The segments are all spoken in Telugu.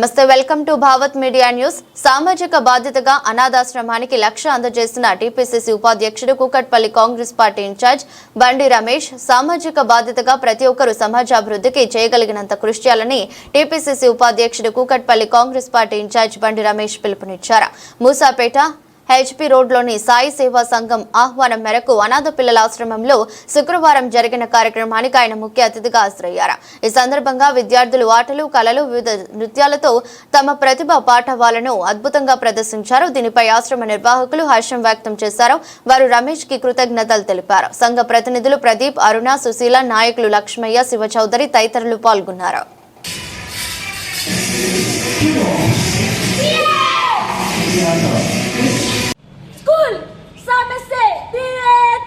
నమస్తే welcome to Bhavat media news. సామాజిక బాధ్యతగా అనాథాశ్రమానికి లక్ష అందజేస్తున్న టీపీసీసీ ఉపాధ్యక్షుడు కూకట్పల్లి కాంగ్రెస్ పార్టీ ఇన్ఛార్జ్ బండి రమేష్ సామాజిక బాధ్యతగా ప్రతి ఒక్కరూ సమాజాభివృద్ధికి చేయగలిగినంత కృషి చేయాలని టీపీసీసీ ఉపాధ్యక్షుడు కూకట్పల్లి కాంగ్రెస్ పార్టీ ఇన్ఛార్జ్ బండి రమేష్ పిలుపునిచ్చారు. మూసాపేట హెచ్పి రోడ్లోని సాయి సేవా సంఘం ఆహ్వానం మేరకు అనాథ పిల్లల ఆశ్రమంలో శుక్రవారం జరిగిన కార్యక్రమానికి ఆయన ముఖ్య అతిథిగా హాజరయ్యారు. ఈ సందర్భంగా విద్యార్థులు ఆటలు కళలు వివిధ నృత్యాలతో తమ ప్రతిభ పాఠవాలను అద్భుతంగా ప్రదర్శించారు. దీనిపై ఆశ్రమ నిర్వాహకులు హర్షం వ్యక్తం చేశారు. వారు రమేష్కి కృతజ్ఞతలు తెలిపారు. సంఘ ప్రతినిధులు ప్రదీప్ అరుణ సుశీల నాయకులు లక్ష్మయ్య శివ చౌదరి తదితరులు పాల్గొన్నారు. Yeah. School! Summer Say!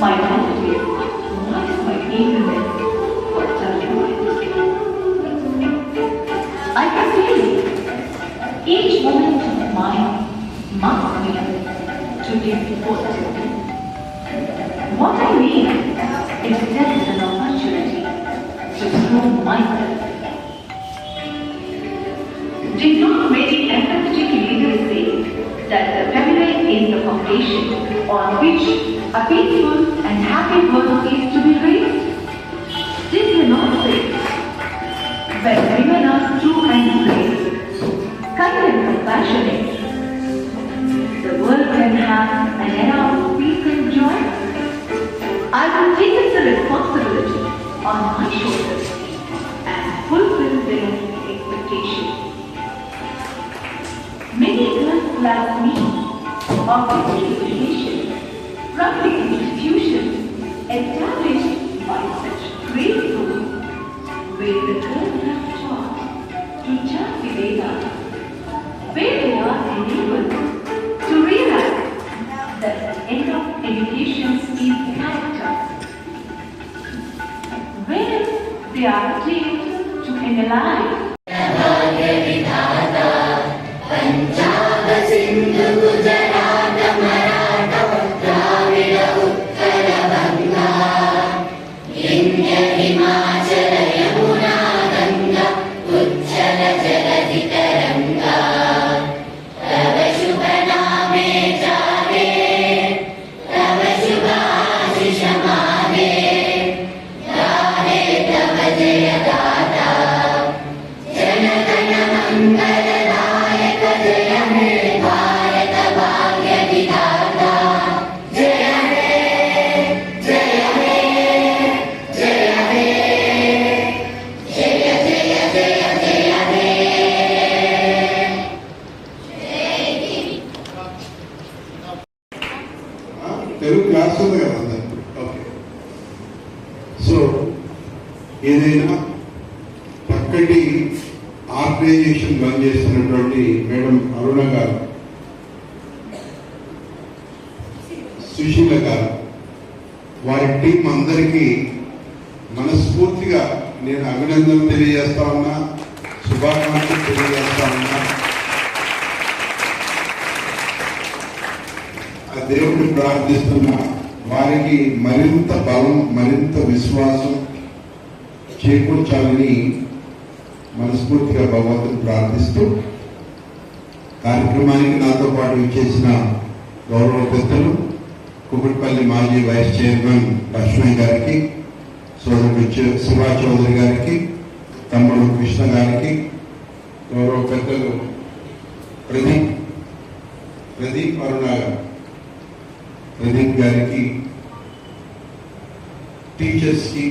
My judgment. I can feel each moment of mine must be to. What I need is just an opportunity to prove myself. Did not many leaders say that the is the foundation on which a peaceful is to be raised? True and brave, kind and compassionate, the world can have an era of peace and joy. I will take the responsibility on my shoulders and fulfill their expectations. Many girls like me are education from the institutions analyze ఆ, అరుణ గారు సుశీల గారు వారి టీం అందరికీ మనస్ఫూర్తిగా నేను అభినందనలు తెలియజేస్తా ఉన్నా శుభాకాంక్షలు తెలియజేస్తా ఉన్నా. ఆ దేవుడిని ప్రార్థిస్తున్నా వారికి మరింత బలం మరింత విశ్వాసం చేకూర్చాలని మనస్ఫూర్తిగా భగవంతుని ప్రార్థిస్తూ కార్యక్రమానికి నాతో పాటు ఇచ్చేసిన గౌరవ పెద్దలు కుకుట్పల్లి మాజీ వైస్ చైర్మన్ లక్ష్మణ్ గారికి సోదరుడు శివా చౌదరి గారికి తమ్ముడు కృష్ణ గారికి గౌరవ పెద్దలు ప్రదీప్ ప్రదీప్ అరుణ గారు ప్రదీప్ గారికి టీచర్స్కి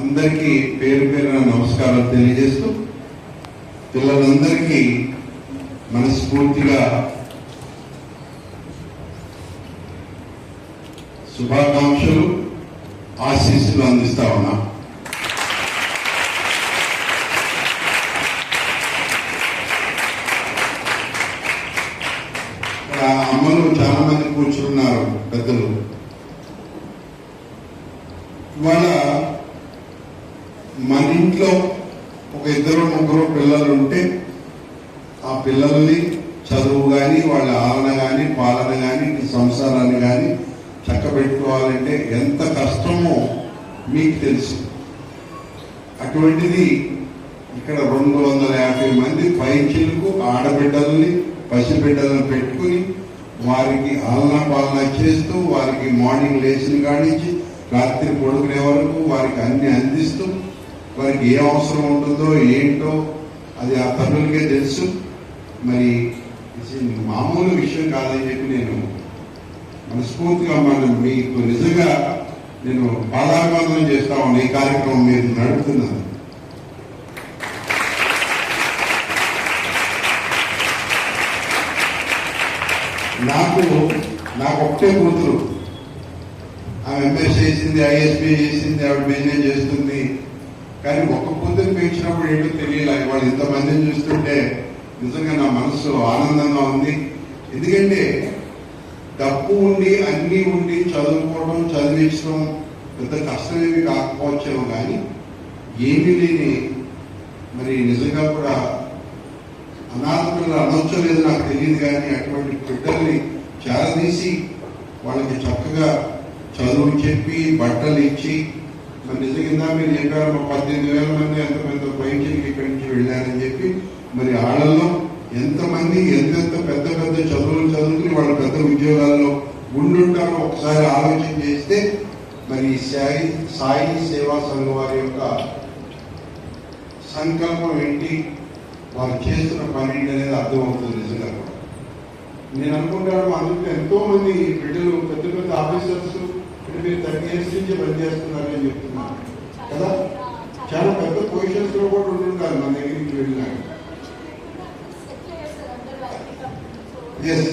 అందరికీ పేరు పేరున నమస్కారాలు తెలియజేస్తూ పిల్లలందరికీ మనస్ఫూర్తిగా శుభాకాంక్షలు ఆశీస్సులు అందిస్తా ఉన్నా. అమ్మలు చాలా మంది కూర్చున్నారు పెద్దలు. ఇవాళ మన ఇంట్లో ఒక ఇద్దరు ముగ్గురు పిల్లలు ఉంటే ఆ పిల్లల్ని చదువు కానీ వాళ్ళ ఆలన కానీ పాలన కానీ సంసారాన్ని కానీ చక్కబెట్టుకోవాలంటే ఎంత కష్టమో మీకు తెలుసు. అటువంటిది ఇక్కడ రెండు వందల యాభై మంది పైచిలకు ఆడబిడ్డల్ని పసిబిడ్డలను పెట్టుకుని వారికి ఆలనా పాలన చేస్తూ వారికి మార్నింగ్ లేచిన కానించి రాత్రి పడుకునే వరకు వారికి అన్ని అందిస్తూ వారికి ఏ అవసరం ఉంటుందో ఏంటో అది ఆ తల్లులకే తెలుసు. మరి మామూలు విషయం కాదని చెప్పి నేను మనస్ఫూర్తిగా మనం మీకు నిజంగా నేను పాదాభివందనం చేస్తా ఉన్న ఈ కార్యక్రమం మీరు నడుపుతున్నాను నాకు నాకు ఒకటే కూతురు. ఆమె ఎంఎస్ చేసింది ఐఎస్పీ చేసింది ఆవిడ బిజినెస్ చేస్తుంది. కానీ ఒక్క కూతురు పెంచినప్పుడు ఏంటో తెలియలేదు వాళ్ళు ఇంతమందిని చూస్తుంటే నిజంగా నా మనసు ఆనందంగా ఉంది. ఎందుకంటే డబ్బు ఉండి అన్నీ ఉండి చదువుకోవడం చదివించడం పెద్ద కష్టమేమి కాకపోవచ్చేమో కానీ ఏమీ లేని మరి నిజంగా కూడా అనాథ పిల్లలు అనొచ్చో నాకు తెలియదు కానీ అటువంటి బిడ్డల్ని చేరదీసి వాళ్ళకి చక్కగా చదువు చెప్పి బట్టలు ఇచ్చి మరి నిజంగా మీరు చెప్పారు పద్దెనిమిది వేల మంది ఎంత పెద్ద పైకి ఇక్కడి నుంచి వెళ్ళారని చెప్పి మరి వాళ్ళల్లో ఎంతమంది ఎంతెంత పెద్ద పెద్ద చదువులు చదువుకుని వాళ్ళ పెద్ద ఉద్యోగాల్లో ఉండుంటారో ఒకసారి ఆలోచన చేస్తే మరి సాయి సాయి సేవా సంఘం వారి యొక్క సంకల్పం ఏంటి? వారు చేస్తున్న పని అనేది అర్థమవుతుంది నిజంగా. నేను అనుకుంటాను అందుకు ఎంతో మంది బిడ్డలు పెద్ద పెద్ద ఆఫీసర్స్ మీరు థర్టీ ఇయర్స్ నుంచి పనిచేస్తున్నారని చెప్తున్నారు. కదా? చాలా పెద్ద పొజిషన్స్లో కూడా ఉంటుంటారు మన దగ్గరికి వెళ్ళినాక. ఎస్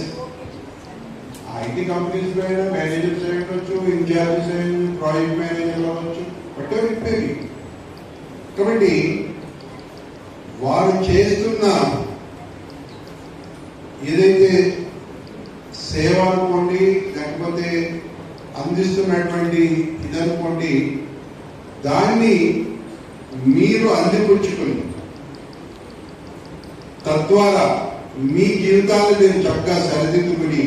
ఐటీ కంపెనీస్ పైన మేనేజర్ మేనేజర్స్ అయి ఉండొచ్చు ఇన్ఛార్జెస్ అయి ప్రాజెక్ట్ మేనేజర్ అవ్వచ్చు బట్ చెప్పేవి కాబట్టి వారు చేస్తున్న ఏదైతే సేవ అనుకోండి లేకపోతే అందిస్తున్నటువంటి ఇదనుకోండి దాన్ని మీరు అందిపుచ్చుకుని తద్వారా మీ జీవితాన్ని నేను చక్కగా సరిదిద్దుకుని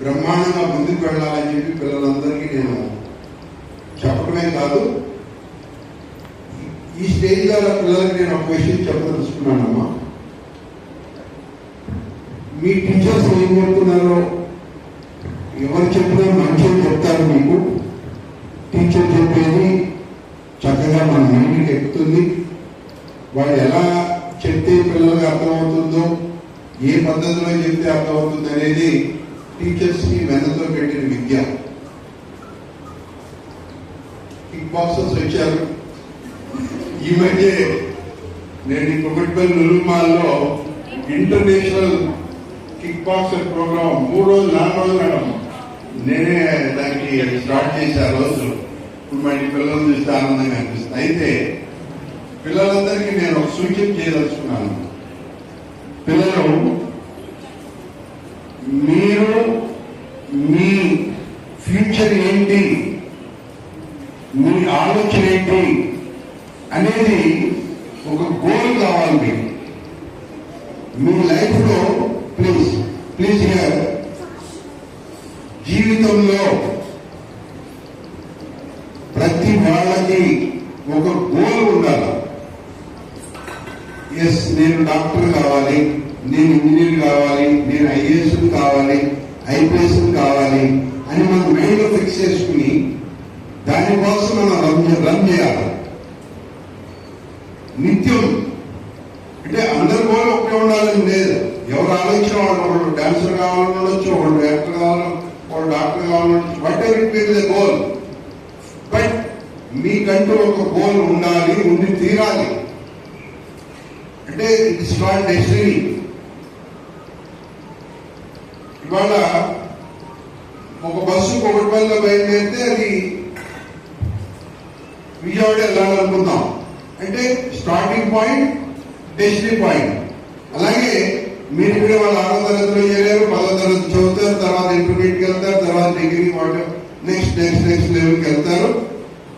బ్రహ్మాండంగా ముందుకు వెళ్ళాలని చెప్పి పిల్లలందరికీ నేను చెప్పడమే కాదు ఈ స్టేజ్ ద్వారా పిల్లలకి నేను ఒక విషయం చెప్పదలుచుకున్నానమ్మా. మీ టీచర్స్ ఏం చెప్తున్నారో ఎవరు చెప్పినా మంచిగా చెప్తారు మీకు. టీచర్ చెప్పేది చక్కగా మన మైండ్కి ఎక్కుతుంది. వాళ్ళు ఎలా చెప్తే పిల్లలకు అర్థమవుతుందో ఏ పద్ధతిలో చెప్తే అర్థమవుతుంది అనేది టీచర్స్కి వెన్నతో పెట్టిన విద్య. కిక్ బాక్సర్స్ వచ్చారు. ఈ మధ్య నేను ఈ Kukatpally international kick boxer program మూడు రోజులు నాలుగు రోజులు మేడం. నేనే దానికి స్టార్ట్ చేసే రోజు. ఇప్పుడు మా ఇంటి పిల్లలు చూస్తే ఆనందంగా అనిపిస్తుంది. అయితే పిల్లలందరికీ నేను ఒక సూచన చేయదలుచుకున్నాను. పిల్లలు మీరు మీ ఫ్యూచర్ ఏంటి? మీ ఆలోచన ఏంటి? అనేది ఒక గోల్ కావాలి మీకు. మీ లైఫ్లో ప్లీజ్ ప్లీజ్ హియర్ జీవితంలో ప్రతి వాళ్ళకి ఒక గోల్ ఉండాలి ఎస్ నేను డాక్టర్ కావాలి నేను ఇంజనీర్ కావాలి నేను ఐఏఎస్ కావాలి ఐపీఎస్ కావాలి అని మన మైండ్లో ఫిక్స్ చేసుకుని దానికోసం మనం రన్ రన్ చేయాలి. నిత్యం. అంటే అందరి గోల్ ఒకటే ఉండాలని లేదు. ఎవరు ఆలోచన వాళ్ళు డాన్సర్ కావాలని ఒకళ్ళు యాక్టర్ కావాలని ఒకళ్ళు డాక్టర్ కావాలని whatever it the goal but మీకంటూ ఒక గోల్ ఉండాలి ఉండి తీరాలి. అంటే ఇట్స్ నాట్ డెస్టినీ ఇవాళ ఒక బస్సు ఒకటిపల్లిలో బయలుదేరితే అది విజయవాడ వెళ్ళాలనుకుందాం అంటే స్టార్టింగ్ పాయింట్ డెస్టినీ పాయింట్ అలాగే మీరు ఇక్కడ వాళ్ళ ఆరో తరగతిలో చేరారు పదో తరగతి చదువుతారు తర్వాత ఇంటర్మీడియట్కి వెళ్తారు తర్వాత degree water next next next లెవెల్కి వెళ్తారు.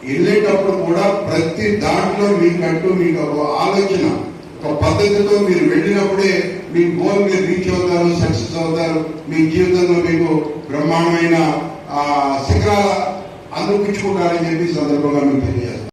వెళ్ళేటప్పుడు కూడా ప్రతి దాంట్లో మీకంటూ మీకు ఒక ఆలోచన. ఒక పద్ధతితో మీరు వెళ్ళినప్పుడే మీ గోల్ మీరు రీచ్ అవుతారు సక్సెస్ అవుతారు. మీ జీవితంలో మీకు బ్రహ్మాండమైన ఆ, శిఖరాల అందుపించుకుంటారని చెప్పి సందర్భంగా మీకు తెలియజేస్తాను.